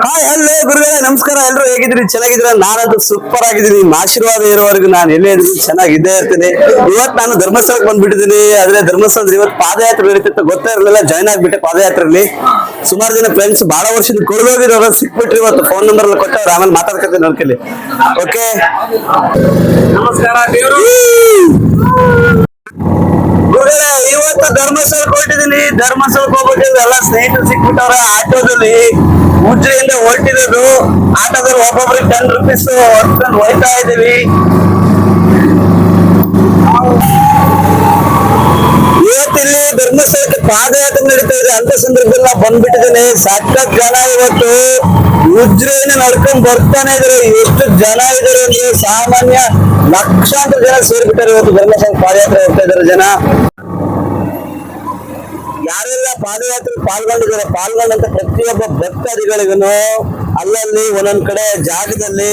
Hi hello ಗುರುಗಳೇ ನಮಸ್ಕಾರ ಎಲ್ರು ಹೇಗಿದ್ರಿ ಚೆನ್ನಾಗಿದ್ರ ನಾನಂತೂ ಸೂಪರ್ ಆಗಿದ್ದೀನಿ. ನಿಮ್ಮ ಆಶೀರ್ವಾದ ಇರೋವರೆಗೂ ನಾನು ಎಲ್ಲೇ ಇದ್ದೀನಿ ಚೆನ್ನಾಗಿದ್ದೇ ಇರ್ತೀನಿ. ಇವತ್ತು ನಾನು ಧರ್ಮಸ್ಥಳಕ್ಕೆ ಬಂದ್ಬಿಟ್ಟಿದ್ದೀನಿ. ಆದ್ರೆ ಧರ್ಮಸ್ಥಳದಲ್ಲಿ ಇವತ್ತು ಪಾದಯಾತ್ರೆ ನಡೀತಿತ್ತು ಗೊತ್ತೇ ಇರಲಿಲ್ಲ ಜಾಯ್ನ್ ಆಗ್ಬಿಟ್ಟೆ ಪಾದಯಾತ್ರೆಯಲ್ಲಿ ಸುಮಾರು ಜನ ಫ್ರೆಂಡ್ಸ್ ಬಹಳ ವರ್ಷದ ಕೊಡೋಗಿರೋರು ಸಿಕ್ಬಿಟ್ರಿ ಇವತ್ತು. ಫೋನ್ ನಂಬರ್ ಎಲ್ಲ ಕೊಟ್ಟವ್ರು ಆಮೇಲೆ ಮಾತಾಡ್ಕೊತೀನಿ ಕೇಳಿ. ಓಕೆ ನಮಸ್ಕಾರ ಇವತ್ತು ಧರ್ಮಸ್ಥಳಕ್ಕೆ ಹೊರಟಿದ್ದೀನಿ. ಧರ್ಮಸ್ಥಳಕ್ಕೆ ಹೋಗ್ಬೇಕಂದ್ರೆ ಎಲ್ಲ ಸ್ನೇಹಿತರು ಸಿಕ್ಬಿಟ್ಟವ್ರ, ಆಟೋದಲ್ಲಿ ಉಜ್ರೆಯಿಂದ ಹೊರಟಿರೋದು. ಆಟೋದಲ್ಲಿ ಒಬ್ಬೊಬ್ರಿಗೆ ಟೆನ್ ರುಪೀಸ್ ಹೊತ್ಕೊಂಡು ಹೋಯ್ತಾ ಇದೀವಿ ಇವತ್ತಿಲ್ಲಿ ಧರ್ಮಸ್ಥಳಕ್ಕೆ ಪಾದಯಾತ್ರೆ ನಡೀತಾ ಇದೆ. ಅಂತ ಸಂದರ್ಭದಲ್ಲಿ ನಾವು ಬಂದ್ಬಿಟ್ಟಿದ್ದೀನಿ. ಸಖತ್ ಜನ ಇವತ್ತು ಉಜ್ರೆಯಿಂದ ನಡ್ಕೊಂಡ್ ಬರ್ತಾನೆ ಇದ್ರೆ ಎಷ್ಟು ಜನ ಇದಾರೆ ಅಂದ್ರೆ ಸಾಮಾನ್ಯ ಲಕ್ಷಾಂತರ ಜನ ಸೇರ್ಬಿಟ್ಟಾರೆ ಇವತ್ತು ಧರ್ಮಸ್ಥಳ ಪಾದಯಾತ್ರೆ ಹೋಗ್ತಾ ಇದಾರೆ ಜನ. ಯಾರೆಲ್ಲ ಪಾದಯಾತ್ರೆ ಪಾಲ್ಗೊಂಡಿದ್ದಾರೆ ಪಾಲ್ಗೊಂಡಂತ ಪ್ರತಿಯೊಬ್ಬ ಭಕ್ತಾದಿಗಳಿಗೂ ಅಲ್ಲಲ್ಲಿ ಒಂದೊಂದ್ ಕಡೆ ಜಾಗದಲ್ಲಿ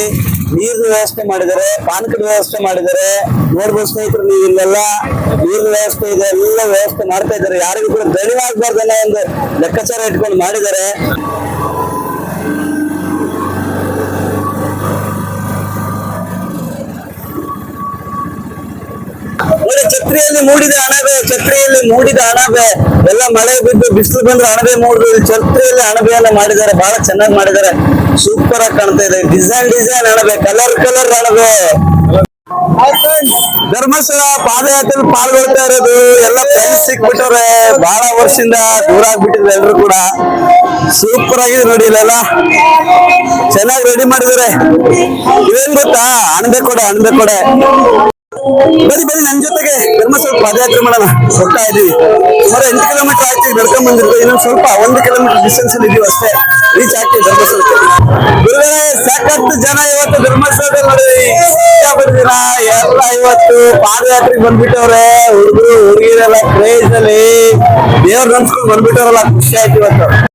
ನೀರಿನ ವ್ಯವಸ್ಥೆ ಮಾಡಿದ್ದಾರೆ, ಪಾನಕದ ವ್ಯವಸ್ಥೆ ಮಾಡಿದ್ದಾರೆ. ನೋಡ್ಬೋದು ಸ್ನೇಹಿತರು, ನೀವು ಇಲ್ಲೆಲ್ಲ ನೀರಿನ ವ್ಯವಸ್ಥೆ ಇದೆ, ಎಲ್ಲ ವ್ಯವಸ್ಥೆ ಮಾಡ್ತಾ ಇದ್ದಾರೆ. ಯಾರಿಗೂ ಕೂಡ ದಣಿವಾಗಬಾರ್ದು ಒಂದು ಲೆಕ್ಕಾಚಾರ ಇಟ್ಕೊಂಡು ಮಾಡಿದ್ದಾರೆ. ನೋಡಿ ಛತ್ರಿಯಲ್ಲಿ ಮೂಡಿದ ಅಣಬೆ ಛತ್ರಿಯಲ್ಲಿ ಮೂಡಿದ ಅಣಬೆ. ಎಲ್ಲ ಮಳೆ ಬಿದ್ದು ಬಿಸಿಲು ಬಂದ್ರೆ ಅಣಬೆ ಮೂಡಿದ್ರು ಇಲ್ಲಿ ಛತ್ರಿಯಲ್ಲಿ ಅಣಬೆಯನ್ನ ಮಾಡಿದ್ದಾರೆ. ಬಹಳ ಚೆನ್ನಾಗಿ ಮಾಡಿದ್ದಾರೆ. ಸೂಪರ್ ಆಗಿ ಕಾಣ್ತಾ ಇದೆ. ಡಿಸೈನ್ ಡಿಸೈನ್ ಅಣಬೆ. ಕಲರ್ ಕಲರ್ ಅಣಬೆ. ಧರ್ಮಸ್ಥಳ ಪಾದಯಾತ್ರೆ ಪಾಲ್ಗೊಳ್ತಾ ಇರೋದು. ಎಲ್ಲ ಫ್ರೆಂಡ್ಸ್ ಸಿಕ್ಬಿಟ್ಟವ್ರೆ. ಬಹಳ ವರ್ಷದಿಂದ ದೂರ ಆಗ್ಬಿಟ್ಟಿದ್ರೆ ಎಲ್ರು ಕೂಡ. ಸೂಪರ್ ಆಗಿದೆ ನೋಡಿ ಇಲ್ಲೆಲ್ಲ. ಚೆನ್ನಾಗಿ ರೆಡಿ ಮಾಡಿದ್ದಾರೆ. ಇವೇನ್ ಗೊತ್ತಾ? ಅಣಬೆ ಕೊಡೆ ಅಣಬೆ ಕೊಡೆ. ಬನ್ನಿ ಬರಿ ನನ್ ಜೊತೆಗೆ. ಧರ್ಮಸ್ಥಳ ಪಾದಯಾತ್ರೆ ಮಾಡೋಣ. ಹೋಗ್ತಾ ಇದೀವಿ ಸುಮಾರು ಎಂಟು ಕಿಲೋಮೀಟರ್ ಆಯ್ತು ನಡ್ಕೊಂಡ್ ಬಂದಿರ್ತೀವಿ ಇನ್ನೊಂದು ಸ್ವಲ್ಪ, ಒಂದು ಕಿಲೋಮೀಟರ್ ಡಿಸ್ಟೆನ್ಸ್ ಅಲ್ಲಿ ಇದೀವಿ ಅಷ್ಟೇ. ರೀಚ್ ಆಗ್ತೀವಿ ಧರ್ಮಸ್ಥಳಕ್ಕೆ ಗುರುಗಳೇ, ಸಾಕಷ್ಟು ಜನ ಇವತ್ತು ಧರ್ಮಸ್ಥಳದಲ್ಲಿ ನೋಡಿ ಬಂದಿರ ಎಲ್ಲ ಇವತ್ತು ಪಾದಯಾತ್ರೆಗೆ ಬಂದ್ಬಿಟ್ಟವ್ರೆ. ಹುಡುಗರು, ಹುಡುಗಿರೆಲ್ಲ ಕ್ರೇಜ್ ಅಲ್ಲಿ. ದೇವ್ರ ನಮ್ಸ್ಕೊಂಡು ಬಂದ್ಬಿಟ್ಟವ್ರಲ್ಲ, ಖುಷಿ ಆಯ್ತು ಇವತ್ತು.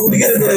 குடிக்கிறது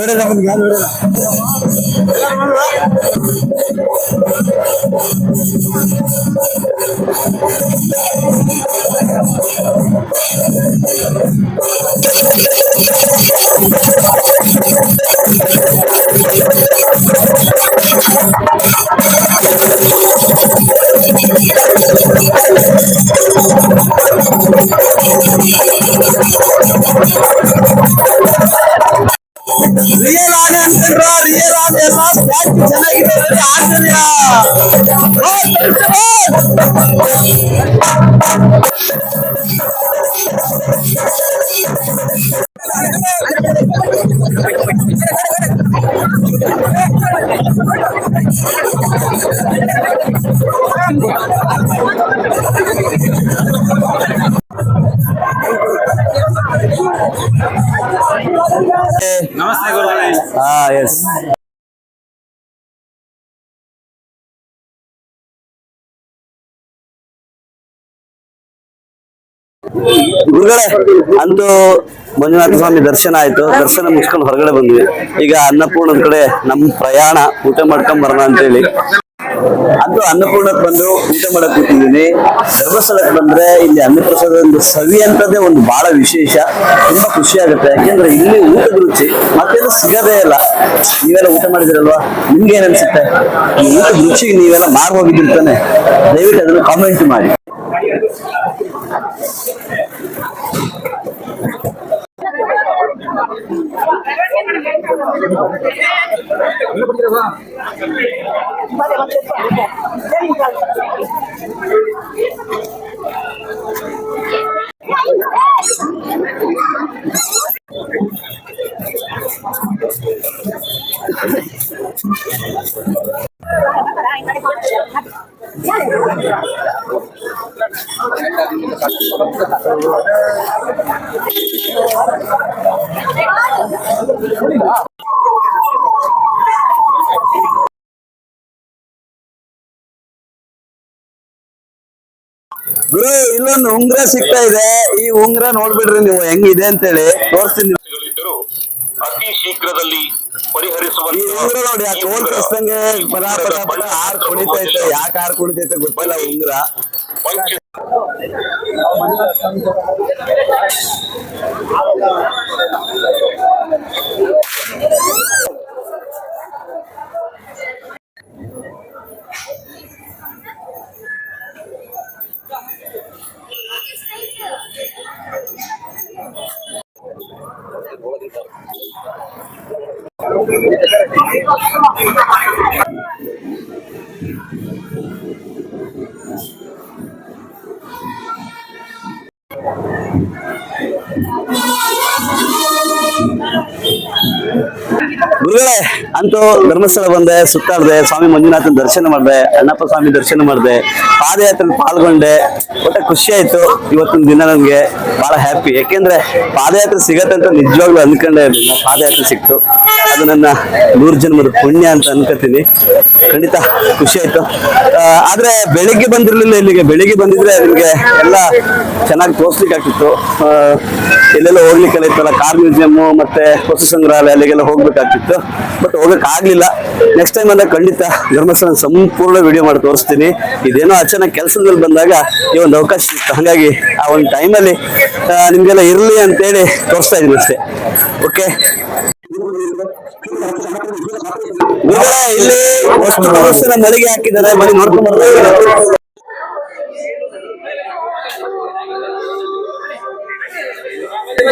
Terima kasih. ರಿಯಲ್ ಆನೆ ಅನ್ಕೊಂಡ್ರ ರಿಯಲ್ ಆನೆ ಎಲ್ಲ ಜಾಸ್ತಿ ಚೆನ್ನಾಗಿದೆ ಅಂದ್ರೆ ಆಶ್ಚರ್ಯ ಗುರುಗಳೇ, ಅಂತೂ ಮಂಜುನಾಥ ಸ್ವಾಮಿ ದರ್ಶನ ಆಯ್ತು. ದರ್ಶನ ಮುಗಿಸ್ಕೊಂಡು ಹೊರಗಡೆ ಬಂದ್ವಿ. ಈಗ ಅನ್ನಪೂರ್ಣದ ಕಡೆ ನಮ್ ಪ್ರಯಾಣ, ಊಟ ಮಾಡ್ಕೊಂಡ್ ಬರೋಣ ಅಂತ ಹೇಳಿ ಅಂತೂ ಅನ್ನಪೂರ್ಣಕ್ಕೆ ಬಂದು ಊಟ ಮಾಡಕ್ ಕೂತಿದ್ದೀನಿ. ಧರ್ಮಸ್ಥಳಕ್ಕೆ ಬಂದ್ರೆ ಇಲ್ಲಿ ಅನ್ನಪ್ರಸಾದ ಒಂದು ಸವಿ ಅಂತದೇ ಒಂದು ಬಹಳ ವಿಶೇಷ. ತುಂಬಾ ಖುಷಿ ಆಗುತ್ತೆ. ಯಾಕೆಂದ್ರೆ ಇಲ್ಲಿ ಊಟದ ರುಚಿ, ಮತ್ತೆಲ್ಲ ಸಿಗದೇ ಇಲ್ಲ. ನೀವೆಲ್ಲ ಊಟ ಮಾಡಿದಿರಲ್ವಾ? ನಿಮ್ಗೆ ಏನ್ ಅನ್ಸುತ್ತೆ? ಈ ಊಟದ ರುಚಿಗೆ ನೀವೆಲ್ಲ ಮಾರು ಹೋಗಿದ್ದಿರ್ತಾನೆ ದಯವಿಟ್ಟು ಅದನ್ನು ಕಾಮೆಂಟ್ ಮಾಡಿ. படிக்கிறவா ಗುರು ಇಲ್ಲೊಂದು ಉಂಗ್ರ ಸಿಗ್ತಾ ಇದೆ. ಈ ಉಂಗ್ರ ನೋಡ್ಬಿಡ್ರಿ ನೀವು ಹೆಂಗಿದೆ ಅಂತೇಳಿ. ತೋರಿಸ್ತೀನಿ ಹೇಳಿ ಅತಿ ಶೀಘ್ರದಲ್ಲಿ ಈ ಪರಿಹರಿಸುವಂತಹ ಉಂಗ್ರ ನೋಡಿ ಆ ತೋಲ್ ಕಸ್ದಂಗೆ ಪದ ಪದ ಪದ ಹಾರ್ ಕುಣಿತೈತೆ ಯಾಕೆ ಹಾರ್ ಕುಣಿತೈತೆ ಗೊತ್ತಿಲ್ಲ ಉಂಗ್ರ. ಅಂತೂ ಧರ್ಮಸ್ಥಳ ಬಂದೆ, ಸುತ್ತಾಡ್ದೆ, ಸ್ವಾಮಿ ಮಂಜುನಾಥನ ದರ್ಶನ ಮಾಡಿದೆ, ಅಣ್ಣಪ್ಪ ಸ್ವಾಮಿ ದರ್ಶನ ಮಾಡಿದೆ ಪಾದಯಾತ್ರೆ ಪಾಲ್ಗೊಂಡೆ. ಒಟ್ಟೆ ಖುಷಿ ಆಯ್ತು. ಇವತ್ತಿನ ದಿನ ನನಗೆ ಬಹಳ ಹ್ಯಾಪಿ ಯಾಕೆಂದ್ರೆ ಪಾದಯಾತ್ರೆ ಸಿಗತ್ತೆ ಅಂತ ನಿಜವಾಗ್ಲೂ ಅನ್ಕೊಂಡೇ ಇರಲಿಲ್ಲ. ಪಾದಯಾತ್ರೆ ಸಿಕ್ತು. ಅದು ನನ್ನ ನೂರು ಜನ್ಮದ ಪುಣ್ಯ ಅಂತ ಅನ್ಕೋತೀನಿ. ಖಂಡಿತ ಖುಷಿ ಆಯ್ತು. ಆದ್ರೆ ಬೆಳಿಗ್ಗೆ ಬಂದಿರಲಿಲ್ಲ ಇಲ್ಲಿಗೆ. ಬೆಳಿಗ್ಗೆ ಬಂದಿದ್ರೆ ನಿಮಗೆ ಎಲ್ಲ ಚೆನ್ನಾಗಿ ತೋರ್ಸ್ಲಿಕ್ಕೆ ಆಗ್ತಿತ್ತು. ಎಲ್ಲೆಲ್ಲ ಹೋಗ್ಲಿಕ್ಕೆ ಇತ್ತಲ್ಲ? ಕಾರ್ ಮ್ಯೂಸಿಯಂ ಮತ್ತೆ ಪಶು ಸಂಗ್ರಹಾಲಯ ಅಲ್ಲಿಗೆಲ್ಲ ಹೋಗ್ಬೇಕಾಗ್ತಿತ್ತು. ಬಟ್ ಆಗ್ಲಿಲ್ಲ. ನೆಕ್ಸ್ಟ್ ಟೈಮ್ ಅಲ್ಲ ಖಂಡಿತ ಧರ್ಮಸ್ಥಳ ಸಂಪೂರ್ಣ ವಿಡಿಯೋ ಮಾಡಿ ತೋರಿಸ್ತೀನಿ. ಇದೇನೋ ಅಚಾನಕ್ ಕೆಲಸದ ಬಂದಾಗ ಈ ಒಂದು ಅವಕಾಶ ಇತ್ತು ಹಾಗಾಗಿ ಆ ಒಂದು ಟೈಮಲ್ಲಿ ನಿಮ್ಗೆಲ್ಲ ಇರ್ಲಿ ಅಂತೇಳಿ ತೋರಿಸ್ತಾ ಇದೀನಿ ಅಷ್ಟೇ. ಓಕೆ ಇಲ್ಲಿ ಮಳಿಗೆ ಹಾಕಿದ್ದಾರೆ. ಮನೆ ನೋಡ್ಕೊಂಡ್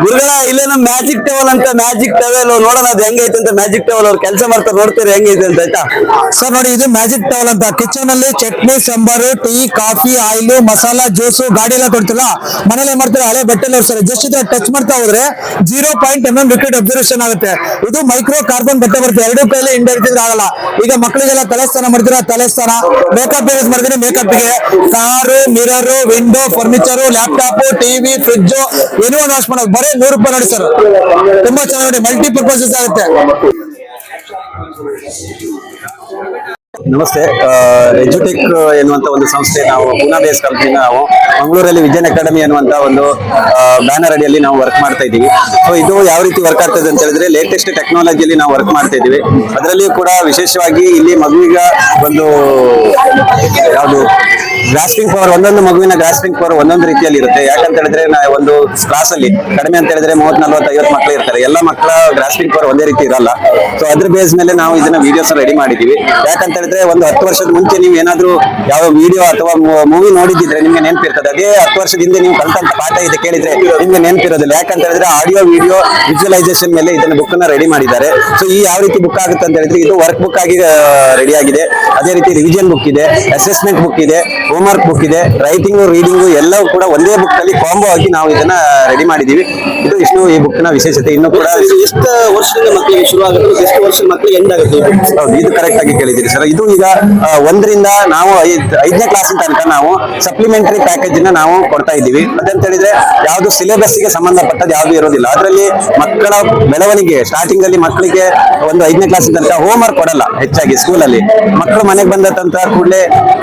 ಗುರುಗಳ ಇಲ್ಲೇನೋ ಮ್ಯಾಜಿಕ್ ಟವಲ್ ಅಂತ ಮ್ಯಾಜಿಕ್ ಟವೆಲ್ ನೋಡೋಣ, ಅದು ಹೆಂಗೈತೆ ಅಂತ ಮ್ಯಾಜಿಕ್ ಟವಲ್ ಅವ್ರು ಕೆಲಸ ಮಾಡ್ತಾರೆ, ನೋಡ್ತಾರೆ ಹೆಂಗೈತೆ ಅಂತ ಆಯ್ತಾ? ಸರ್ ನೋಡಿ, ಇದು ಮ್ಯಾಜಿಕ್ ಟವಲ್ ಅಂತ. ಕಿಚನ್ ಅಲ್ಲಿ chutney, sambar, tea, coffee, oil, masala, juice ಗಾಡಿ ಎಲ್ಲ ಕೊಡ್ತಿಲ್ಲ. ಮನೇಲಿ ಏನ್ ಮಾಡ್ತಾರೆ, ಹಳೆ ಬಟ್ಟೆಲ್ಲ ಸರ್ ಜಸ್ಟ್ ಇದ್ರೆ ಟಚ್ ಮಾಡ್ತಾ ಹೋದ್ರೆ zero point M M liquid observation ಆಗುತ್ತೆ. ಇದು ಮೈಕ್ರೋ ಕಾರ್ಬನ್ ಬಟ್ಟೆ ಬರುತ್ತೆ. ಎರಡು ಕೈಲಿ ಹಿಂಡಿದ್ರೆ ಆಗಲ್ಲ. ಈಗ ಮಕ್ಕಳಿಗೆಲ್ಲ ತಲೆಸ್ಥಾನ ಮಾಡ್ತೀರಾ? ತಲೆ ಸ್ನಾನ ಮೇಕಪ್ ಯೂಸ್ ಮಾಡಿದ್ರೆ ಮೇಕಪ್ಗೆ car mirror window furniture laptop TV fridge ಏನೋ ವಾಶ್ ಮಾಡೋದು. ಬರೀ ನೂರು ರೂಪಾಯಿ ನೋಡಿ ಸರ್. ತುಂಬಾ ಚೆನ್ನಾಗಿ ನೋಡಿ ಮಲ್ಟಿ ಪರ್ಪಸಸ್ ಆಗುತ್ತೆ. ನಮಸ್ತೆ ಎಜುಟೆಕ್ ಎನ್ನುವಂತ ಒಂದು ಸಂಸ್ಥೆ ನಾವು, ಪೂನಾ ಬೇಸ್ ಕಂಪ್ನಿ ನಾವು, ಮಂಗಳೂರಲ್ಲಿ ವಿಜಯನ್ ಅಕಾಡೆಮಿ ಅನ್ನುವಂತ ಒಂದು ಬ್ಯಾನರ್ ಅಡಿಯಲ್ಲಿ ನಾವು ವರ್ಕ್ ಮಾಡ್ತಾ ಇದ್ದೀವಿ. ಸೊ ಇದು ಯಾವ ರೀತಿ ವರ್ಕ್ ಆಗ್ತದೆ ಅಂತ ಹೇಳಿದ್ರೆ ಲೇಟೆಸ್ಟ್ ಟೆಕ್ನಾಲಜಿಯಲ್ಲಿ ನಾವು ವರ್ಕ್ ಮಾಡ್ತಾ ಇದ್ದೀವಿ. ಅದರಲ್ಲಿಯೂ ಕೂಡ ವಿಶೇಷವಾಗಿ ಇಲ್ಲಿ ಮಗುವಿಗ ಒಂದು, ಯಾವುದು ಗ್ರಾಸ್ಪಿಂಗ್ ಪವರ್ ಒಂದೊಂದು ಮಗುವಿನ ಗ್ರಾಸ್ಪಿಂಗ್ ಪವರ್ ಒಂದೊಂದು ರೀತಿಯಲ್ಲಿ ಇರುತ್ತೆ. ಯಾಕಂತ ಹೇಳಿದ್ರೆ ನಾ ಒಂದು ಕ್ಲಾಸ್ ಅಲ್ಲಿ ಕಡಿಮೆ ಅಂತ ಹೇಳಿದ್ರೆ ಮೂವತ್ ನಲ್ವತ್ತು ಐವತ್ತು ಮಕ್ಕಳು ಇರ್ತಾರೆ. ಎಲ್ಲ ಮಕ್ಕಳ ಗ್ರಾಸ್ಪಿಂಗ್ ಪವರ್ ಒಂದೇ ರೀತಿ ಇರಲ್ಲ. ಸೊ ಅದ್ರ ಬೇಸ್ ಮೇಲೆ ನಾವು ಇದನ್ನ ವಿಡಿಯೋಸ್ ರೆಡಿ ಮಾಡಿದೀವಿ. ಯಾಕಂತ ಹೇಳಿದ್ರೆ ಒಂದು ಹತ್ತು ವರ್ಷದ ಮುಂಚೆ ನೀವು ಏನಾದ್ರೂ ಯಾವ ವಿಡಿಯೋ ಅಥವಾ ಮೂವಿ ನೋಡಿದ್ರೆ ನಿಮ್ಗೆ ನೆನಪಿರ್ತದೆ. ಅದೇ ಹತ್ತು ವರ್ಷದ ಹಿಂದೆ ನೀವು ಕಲ್ತಂತ ಪಾಠ ಇದೆ ಕೇಳಿದ್ರೆ ನಿಮ್ಗೆ ನೆನಪಿರೋದಿಲ್ಲ. ಯಾಕಂತ ಹೇಳಿದ್ರೆ ಆಡಿಯೋ ವಿಡಿಯೋ ವಿಜುವಲೈಸೇಷನ್ ಮೇಲೆ ಇದನ್ನ ಬುಕ್ ಅನ್ನ ರೆಡಿ ಮಾಡಿದ್ದಾರೆ. ಸೊ ಈ ಯಾವ ರೀತಿ ಬುಕ್ ಆಗುತ್ತೆ ಅಂತ ಹೇಳಿದ್ರೆ ಇದು ವರ್ಕ್ ಬುಕ್ ಆಗಿ ರೆಡಿ ಆಗಿದೆ. ಅದೇ ರೀತಿ ರಿವಿಷನ್ ಬುಕ್ ಇದೆ ಅಸೆಸ್ಮೆಂಟ್ ಬುಕ್ ಇದೆ. ಹೋಮ್ ವರ್ಕ್ ಬುಕ್ ಇದೆ ರೈಟಿಂಗ್ ರೀಡಿಂಗ್ ಎಲ್ಲವೂ ಕೂಡ ಒಂದೇ ಬುಕ್ ಅಲ್ಲಿ ಕಾಂಬೋ ಆಗಿ ನಾವು ಇದನ್ನ ರೆಡಿ ಮಾಡಿದೀವಿ ಇದು ಇಷ್ಟು ಈ ಬುಕ್ನ ವಿಶೇಷತೆ. ಇನ್ನು ಕೂಡ ಎಷ್ಟು ವರ್ಷದಿಂದ ಮಕ್ಕಳಿಗೆ ಶುರು ಆಗುತ್ತೆ ಎಷ್ಟು ವರ್ಷದ ಮಕ್ಕಳಿಗೆ ಎಂಡ್ ಆಗುತ್ತೆ? ಹೌದು ಇದು ಕರೆಕ್ಟ್ ಆಗಿ ಕೇಳಿದ್ದೀರಿ ಸರ್ ಇದು ಈಗ ಒಂದರಿಂದ ನಾವು ಐದ್- ಐದನೇ ಕ್ಲಾಸ್ ತನಕ ನಾವು ಸಪ್ಲಿಮೆಂಟರಿ ಪ್ಯಾಕೇಜ್ನ ನಾವು ಕೊಡ್ತಾ ಇದ್ದೀವಿ. ಅದಂತ ಹೇಳಿದ್ರೆ ಯಾವ್ದು ಸಿಲೆಬಸ್ಗೆ ಸಂಬಂಧಪಟ್ಟದ್ದು ಯಾವ್ದು ಇರೋದಿಲ್ಲ. ಅದರಲ್ಲಿ ಮಕ್ಕಳ ಬೆಳವಣಿಗೆ ಸ್ಟಾರ್ಟಿಂಗ್ ಅಲ್ಲಿ ಮಕ್ಕಳಿಗೆ ಒಂದು ಐದನೇ ಕ್ಲಾಸ್ ತನಕ ಹೋಮ್ ವರ್ಕ್ ಕೊಡಲ್ಲ ಹೆಚ್ಚಾಗಿ ಸ್ಕೂಲ್ ಅಲ್ಲಿ. ಮಕ್ಕಳು ಮನೆಗೆ ಬಂದ ತಂತ್ರ ಕೂಡಲೇ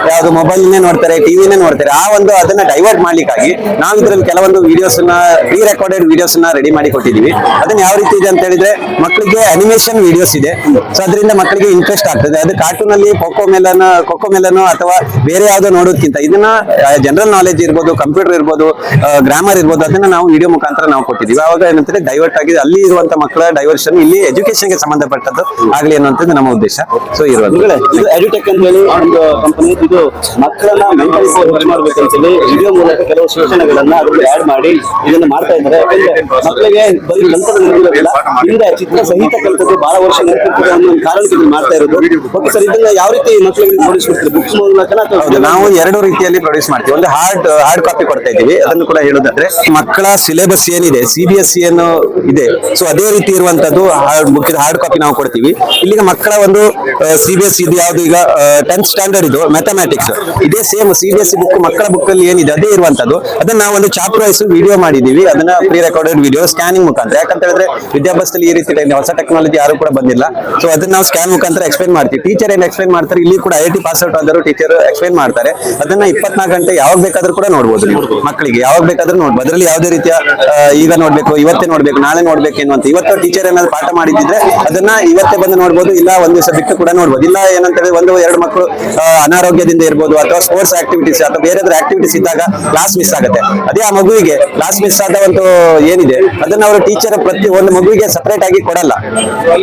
ಯಾವ್ದು ಮೊಬೈಲ್ ನೋಡ್ತಾರೆ ಟಿವಿನೇ ನೋಡ್ತಾರೆ. ಆ ಒಂದು ಅದನ್ನ ಡೈವರ್ಟ್ ಮಾಡ್ಲಿಕ್ಕಾಗಿ ನಾವು ಇದ್ರಲ್ಲಿ ಕೆಲವೊಂದು ವಿಡಿಯೋಸ್ನ ಪ್ರೀ ರೆಕಾರ್ಡೆಡ್ ವಿಡಿಯೋಸ್ನ ರೆಡಿ ಮಾಡಿ ಕೊಟ್ಟಿದ್ದೀವಿ. ಅದನ್ನ ಯಾವ ರೀತಿ ಇದೆ ಅಂತ ಹೇಳಿದ್ರೆ, ಮಕ್ಕಳಿಗೆ ಅನಿಮೇಷನ್ ವಿಡಿಯೋಸ್ ಇದೆ. ಸೊ ಅದರಿಂದ ಮಕ್ಕಳಿಗೆ ಇಂಟ್ರೆಸ್ಟ್ ಆಗ್ತದೆ. ಅದು ಕಾರ್ಟೂನ್ ಅಲ್ಲಿ ಖೋಖೋ ಮೇಲನ ಖೋಖೋ ಮೇಲನೋ ಅಥವಾ ಬೇರೆ ಯಾವ್ದೋ ನೋಡೋದಕ್ಕಿಂತ ಇದನ್ನ ಜನರಲ್ ನಾಲೆಜ್ ಇರ್ಬೋದು ಕಂಪ್ಯೂಟರ್ ಇರ್ಬೋದು ಗ್ರಾಮರ್ ಇರ್ಬೋದು, ಅದನ್ನ ನಾವು ವಿಡಿಯೋ ಮುಖಾಂತರ ನಾವು ಕೊಟ್ಟಿದ್ದೀವಿ. ಅವಾಗ ಏನಂತಂದ್ರೆ ಡೈವರ್ಟ್ ಆಗಿದೆ ಅಲ್ಲಿ ಇರುವಂತ ಮಕ್ಕಳ ಡೈವರ್ಷನ್ ಇಲ್ಲಿ ಎಜುಕೇಶನ್ಗೆ ಸಂಬಂಧಪಟ್ಟದ್ದು ಆಗ್ಲಿ ಅನ್ನುವಂಥದ್ದು ನಮ್ಮ ಉದ್ದೇಶ. ಸೊ ಇರುವಂತ ಎಡ್ಯುಟೆಕ್ ಅಂತ ಹೇಳಿ ಒಂದು ಕಂಪನಿ ಇದು ಮಕ್ಕಳನ್ನ ಮೆಂಟಲಿ ವರ್ಕ್ ಮಾಡ್ಬೇಕಂತ ಹೇಳಿ ವಿಡಿಯೋ ಮೂಲಕ ಕೆಲವು ಸೂಚನೆಗಳನ್ನ ಅದಕ್ಕೆ ಆಡ್ ಮಾಡಿ ಇದನ್ನ ಮಾಡ್ತಾ ಇದ್ದಾರೆ. ಮಕ್ಕಳಿಗೆ ಬರೀ ಕಲ್ತದ ನೆನಪಿರೋದಿಲ್ಲ ಹಿಂದೆ ಚಿತ್ರ ಸಹಿತ ಕಲ್ತದ್ದು ಬಹಳ ವರ್ಷ ನೆನಪಿರ್ತದೆ ಅನ್ನೋ ಒಂದು ಕಾರಣಕ್ಕೆ ಮಾಡ್ತಾ ಇರೋದು. ಓಕೆ ಸರ್, ಇದನ್ನ ಯಾವ ರೀತಿ ಮಕ್ಕಳಿಗೆ ತೋರಿಸ್ಬಿಡ್ತಾರೆ ಬುಕ್ಸ್ ಮೂಲಕನ ನಾವು ಎರಡು ರೀತಿಯಲ್ಲಿ ಪ್ರೊಡ್ಯೂಸ್ ಮಾಡ್ತೀವಿ. ಒಂದು ಹಾರ್ಡ್ ಹಾರ್ಡ್ ಕಾಪಿ ಕೊಡ್ತಾ ಇದ್ದೀವಿ. ಅದನ್ನು ಕೂಡ ಹೇಳೋದಾದ್ರೆ ಮಕ್ಕಳ ಸಿಲೆಬಸ್ ಏನಿದೆ ಸಿ ಬಿ ಎಸ್ ಸಿ ಏನು ಇದೆ. ಸೊ ಅದೇ ರೀತಿ ಇರುವಂತದ್ದು ಹಾರ್ಡ್ ಬುಕ್ ಹಾರ್ಡ್ ಕಾಪಿ ನಾವು ಕೊಡ್ತೀವಿ. ಇಲ್ಲಿಗೆ ಮಕ್ಕಳ ಒಂದು ಸಿ ಬಿ ಎಸ್ ಇದು ಯಾವ್ದು ಈಗ ಟೆಂತ್ ಸ್ಟ್ಯಾಂಡರ್ಡ್ ಇದು ಮ್ಯಾಥಮೆಟಿಕ್ಸ್ ಇದೇ same C B S book ಮಕ್ಕಳ ಬುಕ್ ಅಲ್ಲಿ ಏನಿದೆ, ಅದೇ ಇರುವಂತದ್ದು. ಅದನ್ನ ನಾವು ಒಂದು ಚಾಪ್ಟರ್ ವೈಸ್ ವಿಡಿಯೋ ಮಾಡಿದೀವಿ. ಅದನ್ನ ಪ್ರೀ ರೆಕಾರ್ಡೆಡ್ ವಿಡಿಯೋ ಸ್ಕ್ಯಾನಿಂಗ್ ಮುಖಾಂತರ. ಯಾಕಂತ ಹೇಳಿದ್ರೆ ವಿದ್ಯಾಭ್ಯಾಸದಲ್ಲಿ ಈ ರೀತಿ ಹೊಸ ಟೆಕ್ನಾಲಜಿ ಯಾರು ಕೂಡ ಬಂದಿಲ್ಲ. ಸೊ ಅದನ್ನ ನಾವು ಸ್ಕ್ಯಾನ್ ಮುಖಾಂತರ ಎಕ್ಸ್ಪ್ಲೈನ್ ಮಾಡ್ತೀವಿ. ಟೀಚರ್ ಏನ್ ಎಕ್ಸ್ಪ್ಲೈನ್ ಮಾಡ್ತಾರೆ? ಇಲ್ಲಿ ಕೂಡ ಐ ಟಿ ಪಾಸ್ ಔಟ್ ಆದರೂ ಟೀಚರ್ ಎಕ್ಸ್ಪ್ಲೈನ್ ಮಾಡ್ತಾರೆ. ಅದನ್ನ ಇಪ್ಪತ್ನಾಲ್ಕು ಗಂಟೆ ಯಾವಾಗ ಬೇಕಾದ್ರೂ ಕೂಡ ನೋಡ್ಬೋದು ನೀವು ಮಕ್ಕಳಿಗೆ. ಯಾವಾಗ ಬೇಕಾದ್ರೂ ನೋಡಬಹುದು ಅದರಲ್ಲಿ ಯಾವುದೇ ರೀತಿಯ ಈಗ ನೋಡ್ಬೇಕು, ಇವತ್ತೇ ನೋಡ್ಬೇಕು, ನಾಳೆ ನೋಡ್ಬೇಕು ಅಂತ ಇವತ್ತು ಟೀಚರ್ ಏನಾದ್ರು ಪಾಠ ಮಾಡಿದ್ರೆ ಅದನ್ನ ಇವತ್ತೇ ಬಂದು ನೋಡಬಹುದು ಇಲ್ಲ ಒಂದ್ ದಿವಸ ಬಿಟ್ಟು ಕೂಡ ನೋಡ್ಬೋದು. ಇಲ್ಲ ಏನಂತ ಹೇಳಿದ್ರೆ ಒಂದು, ಎರಡು ಮಕ್ಕಳು ಅನಾರೋಗ್ಯದಿಂದ ಇರ್ಬೋದು ಅಥವಾ ಸ್ಪೋರ್ಟ್ಸ್ ಆಕ್ಟಿವಿಟೀಸ್ ಅಥವಾ ಬೇರೆ ಆಕ್ಟಿವಿಟೀಸ್ ಇದ್ದಾಗ ಕ್ಲಾಸ್ ಮಿಸ್ ಆಗುತ್ತೆ. ಅದೇ ಆ ಮಗುವಿಗೆ ಕ್ಲಾಸ್ ಮಿಸ್ ಆದ ಒಂದು ಏನಿದೆ, ಅದನ್ನ ಅವರು ಟೀಚರ್ ಪ್ರತಿ ಒಂದು ಮಗುವಿಗೆ ಸಪರೇಟ್ ಆಗಿ ಕೊಡಲ್ಲ.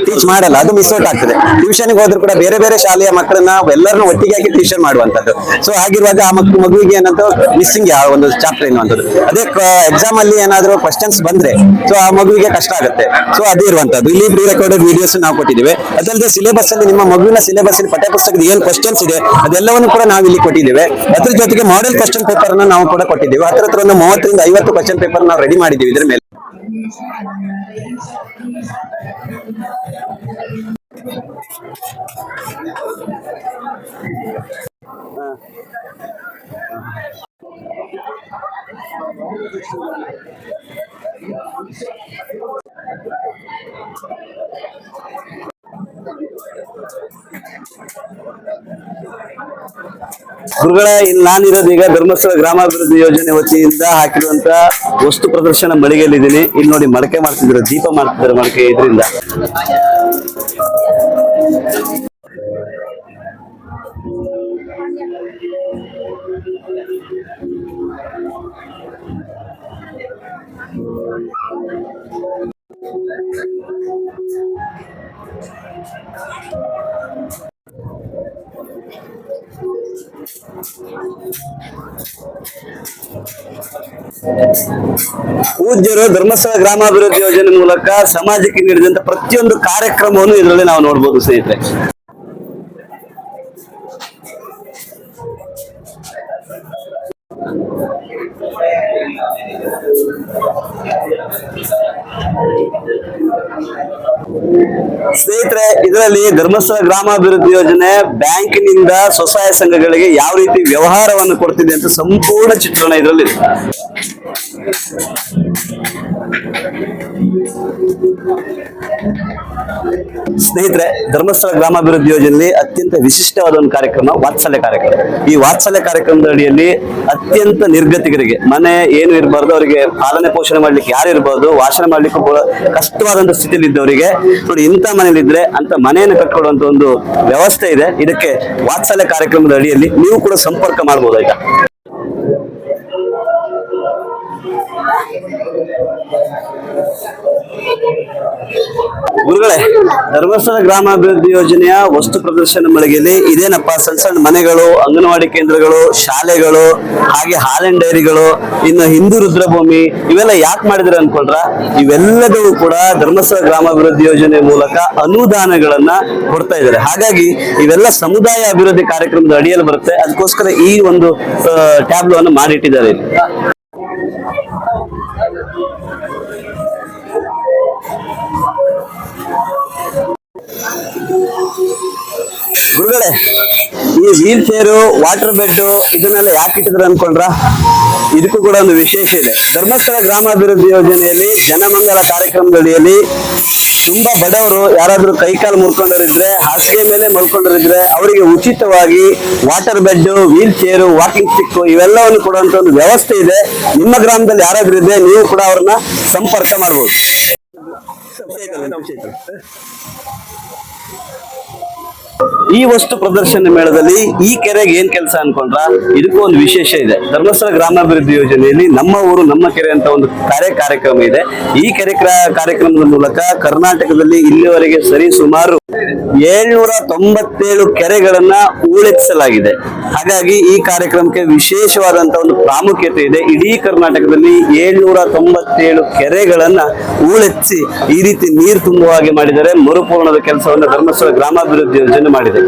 ಟೀಚ್ ಮಾಡಲ್ಲ, ಅದು ಮಿಸ್ ಔಟ್ ಆಗ್ತದೆ. ಟ್ಯೂಷನ್ ಹೋದ್ರು ಕೂಡ ಬೇರೆ ಬೇರೆ ಶಾಲೆಯ ಮಕ್ಕಳನ್ನ ಎಲ್ಲರನ್ನು ಒಟ್ಟಿಗೆ ಹಾಕಿ ಟ್ಯೂಷನ್ ಮಾಡುವಂತದ್ದು ಸೊ ಆಗಿರುವಾಗ ಆ ಮಕ್ಕಳು ಮಗುವಿಗೆ ಏನಂತ ಮಿಸ್ಸಿಂಗ್ ಯಾವ ಒಂದು ಚಾಪ್ಟರ್ ಎನ್ನುವಂಥದ್ದು. ಅದೇ ಎಕ್ಸಾಮ್ ಅಲ್ಲಿ ಏನಾದ್ರು ಕ್ವಶನ್ಸ್ ಬಂದ್ರೆ ಸೊ ಆ ಮಗುವಿಗೆ ಕಷ್ಟ ಆಗುತ್ತೆ. ಸೊ ಅದೇ ಇರುವಂತದ್ದು ಇಲ್ಲಿ ಪ್ರೀ ರೆಕಾರ್ಡೆಡ್ ವಿಡಿಯೋಸ್ ನಾವು ಕೊಟ್ಟಿದ್ದೇವೆ. ಅದಲ್ಲದೆ ಸಿಲೆಬಸ್ ಅಲ್ಲಿ ನಿಮ್ಮ ಮಗುವಿನ ಸಿಲೆಬಸ್ ಅಲ್ಲಿ ಪಠ್ಯಪುಸ್ತಕದ ಏನು ಕ್ವಶನ್ಸ್ ಇದೆ, ಅದೆಲ್ಲವನ್ನು ಕೂಡ ನಾವು ಇಲ್ಲಿ ಕೊಟ್ಟಿದ್ದೇವೆ. ಅದ್ರ ಜೊತೆಗೆ ಮಾಡೆಲ್ ಕ್ವಶನ್ ಪೇಪರ್ ಅನ್ನು ನಾವು ಕೂಡ ಕೊಟ್ಟಿದ್ದೀವಿ. ಹತ್ರ ಹತ್ರ ಒಂದು ಮೂವತ್ತರಿಂದ ಐವತ್ತು ಕ್ವಶನ್ ಪೇಪರ್ ನಾವು ರೆಡಿ ಮಾಡಿದ್ದೀವಿ ಇದ್ರ ಮೇಲೆ. ಗುರುಗಳ ನಾನಿರೋದು ಈಗ ಧರ್ಮಸ್ಥಳ ಗ್ರಾಮಾಭಿವೃದ್ಧಿ ಯೋಜನೆ ವತಿಯಿಂದ ಹಾಕಿರುವಂತ ವಸ್ತು ಪ್ರದರ್ಶನ ಮಳಿಗೆಯಲ್ಲಿದ್ದೀನಿ. ಇಲ್ಲಿ ನೋಡಿ ಮಡಕೆ ಮಾಡ್ತಿದ್ರು, ದೀಪ ಮಾಡ್ತಿದ್ರು ಮಡಕೆ ಇದರಿಂದ. ಪೂಜ್ಯರು ಧರ್ಮಸ್ಥಳ ಗ್ರಾಮಾಭಿವೃದ್ಧಿ ಯೋಜನೆ ಮೂಲಕ ಸಮಾಜಕ್ಕೆ ನೀಡಿದಂತ ಪ್ರತಿಯೊಂದು ಕಾರ್ಯಕ್ರಮವನ್ನು ಇದರಲ್ಲಿ ನಾವು ನೋಡಬಹುದು ಸ್ನೇಹಿತರೆ. ಸ್ನೇಹಿತರೆ, ಇದರಲ್ಲಿ ಧರ್ಮಸ್ಥಳ ಗ್ರಾಮಾಭಿವೃದ್ಧಿ ಯೋಜನೆ ಬ್ಯಾಂಕಿನಿಂದ ಸ್ವಸಹಾಯ ಸಂಘಗಳಿಗೆ ಯಾವ ರೀತಿ ವ್ಯವಹಾರವನ್ನು ಕೊಡ್ತಿದೆ ಅಂತ ಸಂಪೂರ್ಣ ಚಿತ್ರಣ ಇದರಲ್ಲಿ ಸ್ನೇಹಿತರೆ, ಧರ್ಮಸ್ಥಳ ಗ್ರಾಮಾಭಿವೃದ್ಧಿ ಯೋಜನೆಯಲ್ಲಿ ಅತ್ಯಂತ ವಿಶಿಷ್ಟವಾದ ಒಂದು ಕಾರ್ಯಕ್ರಮ, ವಾತ್ಸಲ್ಯ ಕಾರ್ಯಕ್ರಮ. ಈ ವಾತ್ಸಲ್ಯ ಕಾರ್ಯಕ್ರಮದ ಅಡಿಯಲ್ಲಿ ಅತ್ಯಂತ ನಿರ್ಗತಿಕರಿಗೆ, ಮನೆ ಏನು ಇರಬಾರ್ದು, ಅವರಿಗೆ ಪಾಲನೆ ಪೋಷಣೆ ಮಾಡ್ಲಿಕ್ಕೆ ಯಾರು ಇರಬಾರ್ದು, ವಾಸನೆ ಮಾಡ್ಲಿಕ್ಕೂ ಕಷ್ಟವಾದಂತ ಸ್ಥಿತಿಯಲ್ಲಿ ಇದ್ದವರಿಗೆ ನೋಡಿ, ಇಂಥ ಮನೇಲಿ ಇದ್ರೆ ಅಂತ ಮನೆಯನ್ನು ಕಟ್ಕೊಡುವಂತ ಒಂದು ವ್ಯವಸ್ಥೆ ಇದೆ. ಇದಕ್ಕೆ ವಾತ್ಸಲ್ಯ ಕಾರ್ಯಕ್ರಮದ ಅಡಿಯಲ್ಲಿ ನೀವು ಕೂಡ ಸಂಪರ್ಕ ಮಾಡಬಹುದು ಗುರುಗಳೇ, ಧರ್ಮಸ್ಥಳ ಗ್ರಾಮಾಭಿವೃದ್ಧಿ ಯೋಜನೆಯ ವಸ್ತು ಪ್ರದರ್ಶನ ಮಳಿಗೆಯಲ್ಲಿ ಇದೇನಪ್ಪ ಸಣ್ಣ ಸಣ್ಣ ಮನೆಗಳು, ಅಂಗನವಾಡಿ ಕೇಂದ್ರಗಳು, ಶಾಲೆಗಳು, ಹಾಗೆ ಹಾಲೆಂಡ್ ಡೈರಿಗಳು, ಇನ್ನು ಹಿಂದೂ ರುದ್ರಭೂಮಿ, ಇವೆಲ್ಲ ಯಾಕೆ ಮಾಡಿದ್ರೆ ಅನ್ಕೊಂಡ್ರ? ಇವೆಲ್ಲದೂ ಕೂಡ ಧರ್ಮಸ್ಥಳ ಗ್ರಾಮಾಭಿವೃದ್ಧಿ ಯೋಜನೆ ಮೂಲಕ ಅನುದಾನಗಳನ್ನ ಕೊಡ್ತಾ ಇದ್ದಾರೆ. ಹಾಗಾಗಿ ಇವೆಲ್ಲ ಸಮುದಾಯ ಅಭಿವೃದ್ಧಿ ಕಾರ್ಯಕ್ರಮದ ಅಡಿಯಲ್ಲಿ ಬರುತ್ತೆ. ಅದಕ್ಕೋಸ್ಕರ ಈ ಒಂದು ಟ್ಯಾಬ್ಲೋ ಅನ್ನು ಮಾಡಿಟ್ಟಿದ್ದಾರೆ ಗುರುಗಳೇ, ಈ ವೀಲ್ ಚೇರು ವಾಟರ್ ಬೆಡ್ ಇದನ್ನೆಲ್ಲ ಯಾಕೆ ಇಟ್ಟಿದ್ರೆ ಅನ್ಕೊಂಡ್ರ? ಇದಕ್ಕೂ ಕೂಡ ಒಂದು ವಿಶೇಷ ಇದೆ. ಧರ್ಮಸ್ಥಳ ಗ್ರಾಮಾಭಿವೃದ್ಧಿ ಯೋಜನೆಯಲ್ಲಿ, ಜನಮಂಗಲ ಕಾರ್ಯಕ್ರಮದಡಿಯಲ್ಲಿ ತುಂಬಾ ಬಡವರು ಯಾರಾದ್ರೂ ಕೈಕಾಲು ಮುರ್ಕೊಂಡರಿದ್ರೆ ಹಾಸಿಗೆ ಮೇಲೆ ಮಲ್ಕೊಂಡರಿದ್ರೆ ಅವರಿಗೆ ಉಚಿತವಾಗಿ water bed wheelchair walking stick ಇವೆಲ್ಲವನ್ನು ಕೊಡುವಂತ ಒಂದು ವ್ಯವಸ್ಥೆ ಇದೆ. ನಿಮ್ಮ ಗ್ರಾಮದಲ್ಲಿ ಯಾರಾದ್ರೂ ಇದ್ರೆ ನೀವು ಕೂಡ ಅವ್ರನ್ನ ಸಂಪರ್ಕ ಮಾಡಬಹುದು ಈ ವಸ್ತು ಪ್ರದರ್ಶನ ಮೇಳದಲ್ಲಿ ಈ ಕೆರೆಗೆ ಏನ್ ಕೆಲಸ ಅನ್ಕೊಂಡ್ರ? ಇದಕ್ಕೂ ಒಂದು ವಿಶೇಷ ಇದೆ. ಧರ್ಮಸ್ಥಳ ಗ್ರಾಮಾಭಿವೃದ್ಧಿ ಯೋಜನೆಯಲ್ಲಿ ನಮ್ಮ ಊರು, ನಮ್ಮ ಕೆರೆ ಅಂತ ಒಂದು ಕಾರ್ಯ ಕಾರ್ಯಕ್ರಮ ಇದೆ. ಈ ಕೆರೆ ಕ್ರ- ಕಾರ್ಯಕ್ರಮದ ಮೂಲಕ ಕರ್ನಾಟಕದಲ್ಲಿ ಇಲ್ಲಿವರೆಗೆ ಸರಿ ಸುಮಾರು ಏಳ್ನೂರ ತೊಂಬತ್ತೇಳು ಕೆರೆಗಳನ್ನ ಉಳಿಸಲಾಗಿದೆ. ಹಾಗಾಗಿ ಈ ಕಾರ್ಯಕ್ರಮಕ್ಕೆ ವಿಶೇಷವಾದಂತ ಒಂದು ಪ್ರಾಮುಖ್ಯತೆ ಇದೆ. ಇಡೀ ಕರ್ನಾಟಕದಲ್ಲಿ ಏಳ್ನೂರ ತೊಂಬತ್ತೇಳು ಕೆರೆಗಳನ್ನ ಉಳಿಸಿ ಈ ರೀತಿ ನೀರು ತುಂಬುವ ಹಾಗೆ ಮಾಡಿದರೆ ಮರುಪೂರ್ಣದ ಕೆಲಸವನ್ನು ಧರ್ಮಸ್ಥಳ ಗ್ರಾಮಾಭಿವೃದ್ಧಿ ಯೋಜನೆ ಮಾಡಿದೆ.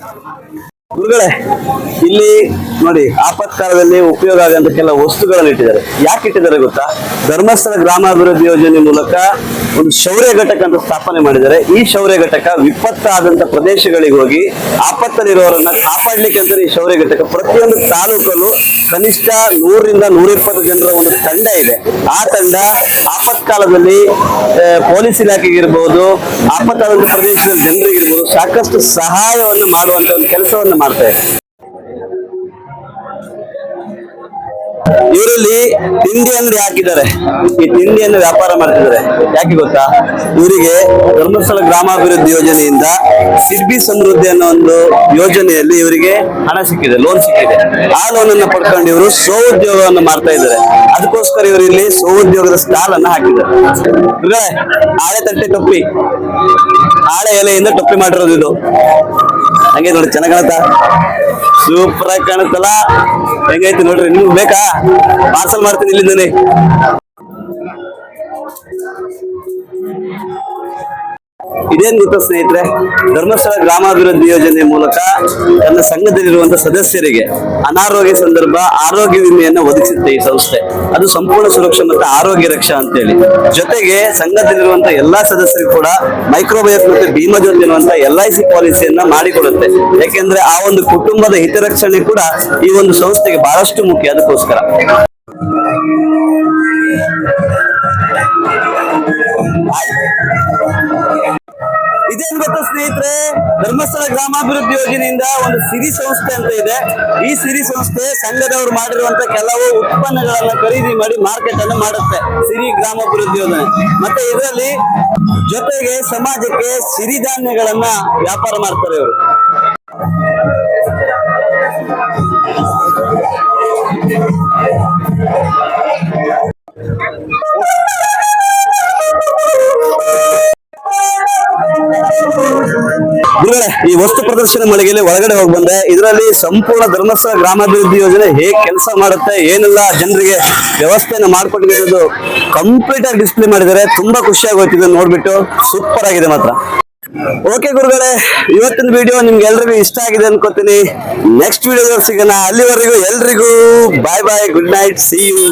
ハッピー! ಗುರುಗಳೇ, ಇಲ್ಲಿ ನೋಡಿ, ಆಪತ್ಕಾಲದಲ್ಲಿ ಉಪಯೋಗ ಆಗುವಂತ ಕೆಲವು ವಸ್ತುಗಳನ್ನು ಇಟ್ಟಿದ್ದಾರೆ. ಯಾಕೆ ಇಟ್ಟಿದ್ದಾರೆ ಗೊತ್ತಾ? ಧರ್ಮಸ್ಥಳ ಗ್ರಾಮಾಭಿವೃದ್ಧಿ ಯೋಜನೆ ಮೂಲಕ ಒಂದು ಶೌರ್ಯ ಘಟಕ ಅಂತ ಸ್ಥಾಪನೆ ಮಾಡಿದ್ದಾರೆ. ಈ ಶೌರ್ಯ ಘಟಕ ವಿಪತ್ತಾದಂತ ಪ್ರದೇಶಗಳಿಗೆ ಹೋಗಿ ಆಪತ್ತಲ್ಲಿರುವವರನ್ನ ಕಾಪಾಡ್ಲಿಕ್ಕೆ ಅಂತ ಈ ಶೌರ್ಯ ಘಟಕ. ಪ್ರತಿಯೊಂದು ತಾಲೂಕಲ್ಲೂ ಕನಿಷ್ಠ ನೂರರಿಂದ ನೂರಿಪ್ಪತ್ತು ಜನರ ಒಂದು ತಂಡ ಇದೆ. ಆ ತಂಡ ಆಪತ್ಕಾಲದಲ್ಲಿ ಪೊಲೀಸ್ ಇಲಾಖೆಗೆ ಇರ್ಬೋದು, ಆಪತ್ತಾದಂತ ಪ್ರದೇಶದ ಜನರಿಗಿರ್ಬೋದು, ಸಾಕಷ್ಟು ಸಹಾಯವನ್ನು ಮಾಡುವಂತ ಒಂದು ಕೆಲಸವನ್ನು ಮಾಡ್ತಾ ಇವರಲ್ಲಿ ತಿಂಡಿ ಅಂಗಡಿ ಹಾಕಿದ್ದಾರೆ ಈ ತಿಂಡಿಯನ್ನು ವ್ಯಾಪಾರ ಮಾಡ್ತಿದ್ದಾರೆ. ಯಾಕೆ ಗೊತ್ತಾ? ಇವರಿಗೆ ಧರ್ಮಸ್ಥಳ ಗ್ರಾಮಾಭಿವೃದ್ಧಿ ಯೋಜನೆಯಿಂದ ಸಿರ್ಬಿ ಸಮೃದ್ಧಿ ಅನ್ನೋ ಒಂದು ಯೋಜನೆಯಲ್ಲಿ ಇವರಿಗೆ ಹಣ ಸಿಕ್ಕಿದೆ ಲೋನ್ ಸಿಕ್ಕಿದೆ. ಆ ಲೋನ್ ಅನ್ನ ಪಡ್ಕೊಂಡು ಇವರು ಸ್ವಉದ್ಯೋಗವನ್ನು ಮಾಡ್ತಾ ಇದ್ದಾರೆ. ಅದಕ್ಕೋಸ್ಕರ ಇವರು ಇಲ್ಲಿ ಸ್ವಉದ್ಯೋಗದ ಸ್ಟಾಲ್ ಅನ್ನ ಹಾಕಿದ್ದಾರೆ. ಹಾಳೆ ತಟ್ಟೆ ಟೊಪ್ಪಿ. ಹಾಳೆ ಎಲೆಯಿಂದ ಟೊಪ್ಪಿ ಮಾಡಿರೋದು ಇದು. ಹಂಗೆ ನೋಡಿ, ಚೆನ್ನಾಗ್ ಕಾಣುತ್ತಾ? ಸೂಪರ್ ಆಗಿ ಕಾಣುತ್ತಲ್ಲ? ಹೆಂಗೈತಿ ನೋಡ್ರಿ, ನಿಮ್ಗೆ ಬೇಕಾ? ബാസൽ മാർക്കറ്റിൽ നിന്ന് ಇದೇನ್ ಗೊತ್ತಾ ಸ್ನೇಹಿತರೆ? ಧರ್ಮಸ್ಥಳ ಗ್ರಾಮಾಭಿವೃದ್ಧಿ ಯೋಜನೆ ಮೂಲಕ ತನ್ನ ಸಂಘದಲ್ಲಿರುವಂತಹ ಸದಸ್ಯರಿಗೆ ಅನಾರೋಗ್ಯ ಸಂದರ್ಭ ಆರೋಗ್ಯ ವಿಮೆಯನ್ನು ಒದಗಿಸುತ್ತೆ ಈ ಸಂಸ್ಥೆ. ಅದು ಸಂಪೂರ್ಣ ಸುರಕ್ಷಾ ಮತ್ತು ಆರೋಗ್ಯ ರಕ್ಷಾ ಅಂತೇಳಿ. ಜೊತೆಗೆ ಸಂಘದಲ್ಲಿರುವಂತಹ ಎಲ್ಲಾ ಸದಸ್ಯರಿಗೂ ಕೂಡ ಮೈಕ್ರೋಬಯೋಸ್ ಮತ್ತು ಭೀಮಾ ಜೊತೆ ಇರುವಂತಹ ಎಲ್ ಐ ಸಿ ಪಾಲಿಸಿಯನ್ನ ಮಾಡಿಕೊಡುತ್ತೆ. ಯಾಕೆಂದ್ರೆ ಆ ಒಂದು ಕುಟುಂಬದ ಹಿತರಕ್ಷಣೆ ಕೂಡ ಈ ಒಂದು ಸಂಸ್ಥೆಗೆ ಬಹಳಷ್ಟು ಮುಖ್ಯ ಅದಕ್ಕೋಸ್ಕರ. ಇದೇನ್ ಗೊತ್ತಾ ಸ್ನೇಹಿತರೆ? ಧರ್ಮಸ್ಥಳ ಗ್ರಾಮಾಭಿವೃದ್ಧಿ ಯೋಜನೆಯಿಂದ ಒಂದು ಸಿರಿ ಸಂಸ್ಥೆ ಅಂತ ಇದೆ. ಈ ಸಿರಿ ಸಂಸ್ಥೆ ಸಂಘದವರು ಮಾಡಿರುವಂತ ಕೆಲವು ಉತ್ಪನ್ನಗಳನ್ನ ಖರೀದಿ ಮಾಡಿ ಮಾರ್ಕೆಟ್ ಅನ್ನು ಮಾಡುತ್ತೆ. ಸಿರಿ ಗ್ರಾಮಾಭಿವೃದ್ಧಿ ಯೋಜನೆ. ಮತ್ತೆ ಇದರಲ್ಲಿ ಜೊತೆಗೆ ಸಮಾಜಕ್ಕೆ ಸಿರಿಧಾನ್ಯಗಳನ್ನ ವ್ಯಾಪಾರ ಮಾಡ್ತಾರೆ ಇವರು. ಈ ವಸ್ತು ಪ್ರದರ್ಶನ ಮಳಿಗೆಯಲ್ಲಿ ಒಳಗಡೆ ಹೋಗಿ ಬಂದೆ. ಇದರಲ್ಲಿ ಸಂಪೂರ್ಣ ಧರ್ಮಸ್ಥಳ ಗ್ರಾಮಾಭಿವೃದ್ಧಿ ಯೋಜನೆ ಹೇಗೆ ಕೆಲಸ ಮಾಡುತ್ತೆ, ಏನೆಲ್ಲ ಜನರಿಗೆ ವ್ಯವಸ್ಥೆಯನ್ನು ಮಾಡ್ಕೊಟ್ಟಿರೋದು ಕಂಪ್ಲೀಟ್ ಆಗಿ ಡಿಸ್ಪ್ಲೇ ಮಾಡಿದ್ದಾರೆ. ತುಂಬಾ ಖುಷಿ ಆಗೋಯ್ತಿದೆ ನೋಡ್ಬಿಟ್ಟು. ಸೂಪರ್ ಆಗಿದೆ ಮಾತ್ರ. ಓಕೆ ಗುರುಗಳೇ, ಇವತ್ತಿನ ವಿಡಿಯೋ ನಿಮ್ಗೆ ಎಲ್ರಿಗೂ ಇಷ್ಟ ಆಗಿದೆ ಅನ್ಕೋತೀನಿ. ನೆಕ್ಸ್ಟ್ ವಿಡಿಯೋದಲ್ಲಿ ಸಿಗೋಣ. ಅಲ್ಲಿವರೆಗೂ ಎಲ್ರಿಗೂ bye bye good night see you